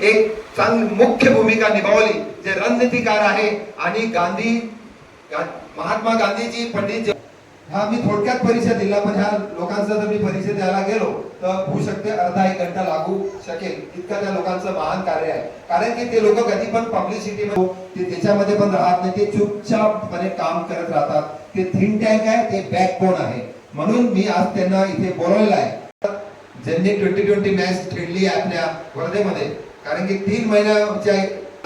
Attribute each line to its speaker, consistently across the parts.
Speaker 1: एक चांगली मुख्य भूमिका निभावली. जे रणनीतिकार आहे आणि गांधी गा- महात्मा गांधीजी पंडित हा मी थोडक्यात परिचय दिला पण ह्या लोकांचा जर मी परिचय द्यायला गेलो तर होऊ शकते अर्धा एक घंटा लागू शकेल. इतकं त्या लोकांचं महान कार्य आहे. कारण की ते लोक कधी पण पब्लिसिटी ते त्याच्यामध्ये पण राहत नाही. ते चुपचापपणे काम करत राहतात. ते थिंक टँक आहे ते बॅकबोन आहे. म्हणून मी आज त्यांना इथे बोलवलेलं आहे. ज्यांनी ट्वेंटी ट्वेंटी मॅच खेळली आहे आपल्या वर्धेमध्ये. कारण की तीन महिन्याच्या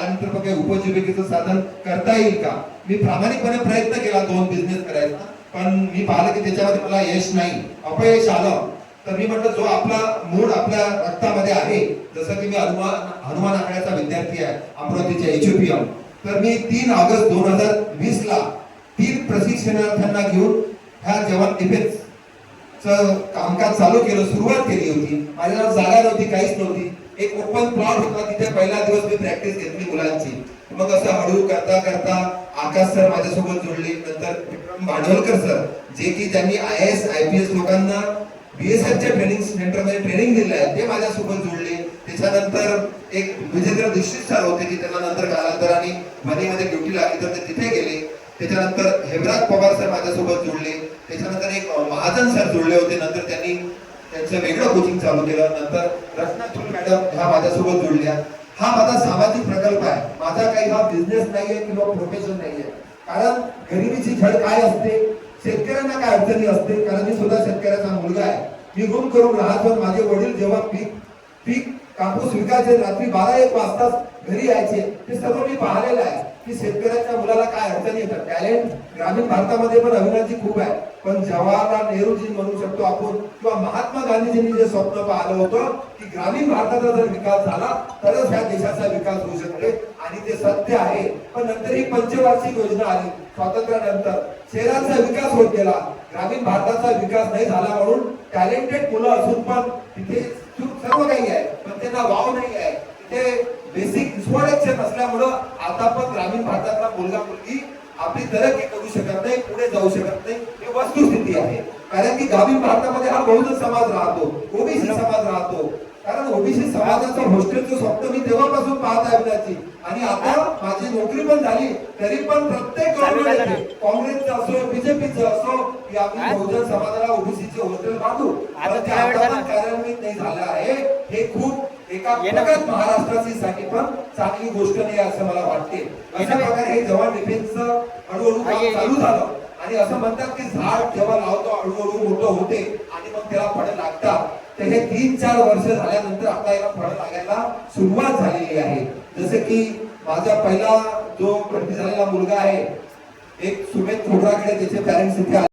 Speaker 1: नंतर मग काही उपजीविकेचं साधन करता येईल का? मी प्रामाणिकपणे प्रयत्न केला दोन बिझनेस करायचा. पण मी पाहिलं की त्याच्यामध्ये मला यश नाही अपयश आलं. तर मी म्हटलं जो आपला मूळ आपल्या रक्तामध्ये आहे जसं की मी हनुमान हनुमान आखाड्याचा विद्यार्थी आहे अमरावतीच्या एचओपीएम तर मी तीन ऑगस्ट दोन हजार वीस ला तीन प्रशिक्षणार्थ्यांना घेऊन ह्या जवान डिफेन्स कामकाज चालू केलं सुरुवात केली होती. माझ्याजवळ जागा नव्हती काहीच नव्हती. एक ओपन प्लॉट होता तिथे पहिला दिवस मी प्रॅक्टिस घेतली मुलांची. मग असं हळू करता करता आकाश सर माझ्यासोबत जोडले. नंतर विक्रम भांडवलकर सर जे की त्यांनी I S I P S लोकांना बीएसएफच्या ट्रेनिंग सेंटरमध्ये ट्रेनिंग दिलं आहे ते माझ्यासोबत जोडले. त्याच्यानंतर एक विजेंद्र दीक्षित सर होते की त्यांना नंतर कालांतराने मध्ये ड्युटी लागली तर ते तिथे गेले. त्याच्यानंतर हेमराज पवार सर माझ्यासोबत जोडले त्याच्यानंतर एक महाजन सर जोडले होते. नंतर त्यांनी त्यांचं वेगळं कोचिंग चालू केलं. नंतर रत्ना मॅडम ह्या माझ्यासोबत जोडल्या हा माझा सामाजिक प्रकल्प आहे. माझा काही हा बिझनेस नाहीये किंवा प्रोफेशन नाहीये. कारण गरिबीची झड काय असते? शेतकऱ्यांना काय अडचणी असते? कारण मी सुद्धा शेतकऱ्याचा मुलगा आहे. मी रूम करून राहतो माझे वडील जेव्हा पीक पीक कापूस विकायचे रात्री बारा एक वाजता घरी यायचे. ते सर्व मी पाहिलेलं आहे. की शेतकऱ्याच्या मुलाला काय अडचणी येतात? टॅलेंट ग्रामीण भारतामध्ये पण अभिनयाची खूप आहे. पण जवाहरलाल नेहरूजी म्हणू शकतो आपण किंवा महात्मा गांधीजींनी जे स्वप्न पाहिलं होतं की ग्रामीण भारताचा जर विकास झाला तरच ह्या देशाचा विकास होऊ शकते. आणि ते सत्य आहे. पण नंतर ही पंचवार्षिक योजना आली. स्वातंत्र्यानंतर शहराचा विकास होत गेला. ग्रामीण भारताचा विकास नाही झाला म्हणून टॅलेंटेड मुलं असून पण तिथे सर्व काही आहे पण त्यांना वाव नाही आहे. तिथे बेसिक इन्फ्रास्ट्रक्चर नसल्यामुळं आता पण ग्रामीण भारतातला मुलगा मुलगी आपली तरक्की करू शकत नाही पुढे जाऊ शकत नाही. ही वस्तुस्थिती आहे. कारण की ग्रामीण भारतामध्ये हा बहुजन समाज राहतो ओबीसी समाज राहतो. कारण ओबीसी समाजाचं हॉस्टेलचं स्वप्न मी तेव्हापासून पाहत आहे आणि आता माझी नोकरी पण झाली तरी पण प्रत्येक गव्हर्नमेंट काँग्रेसचं असो बीजेपीचं असो की आम्ही बहुजन समाजाला ओबीसीचे हॉस्टेल बांधू कार्यान्वित नाही झालं आहे. हे खूप एका. प्रगत महाराष्ट्राची साठी पण चांगली गोष्ट नाही असं मला वाटते. अशा प्रकारे हे जवान डिफेन्सचं हळूहळू काम. चालू झालं. आणि असं म्हणतात की झाड जेव्हा लावतो हळूहळू मोठं होते. आणि मग त्याला फळं लागतात. तर हे तीन चार वर्ष झाल्यानंतर आता याला फळं लागायला सुरुवात झालेली आहे. जसे की माझा पहिला जो भरती झालेला मुलगा आहे एक सुमेध खोडराकडे त्याचे पॅरेंट्स इथे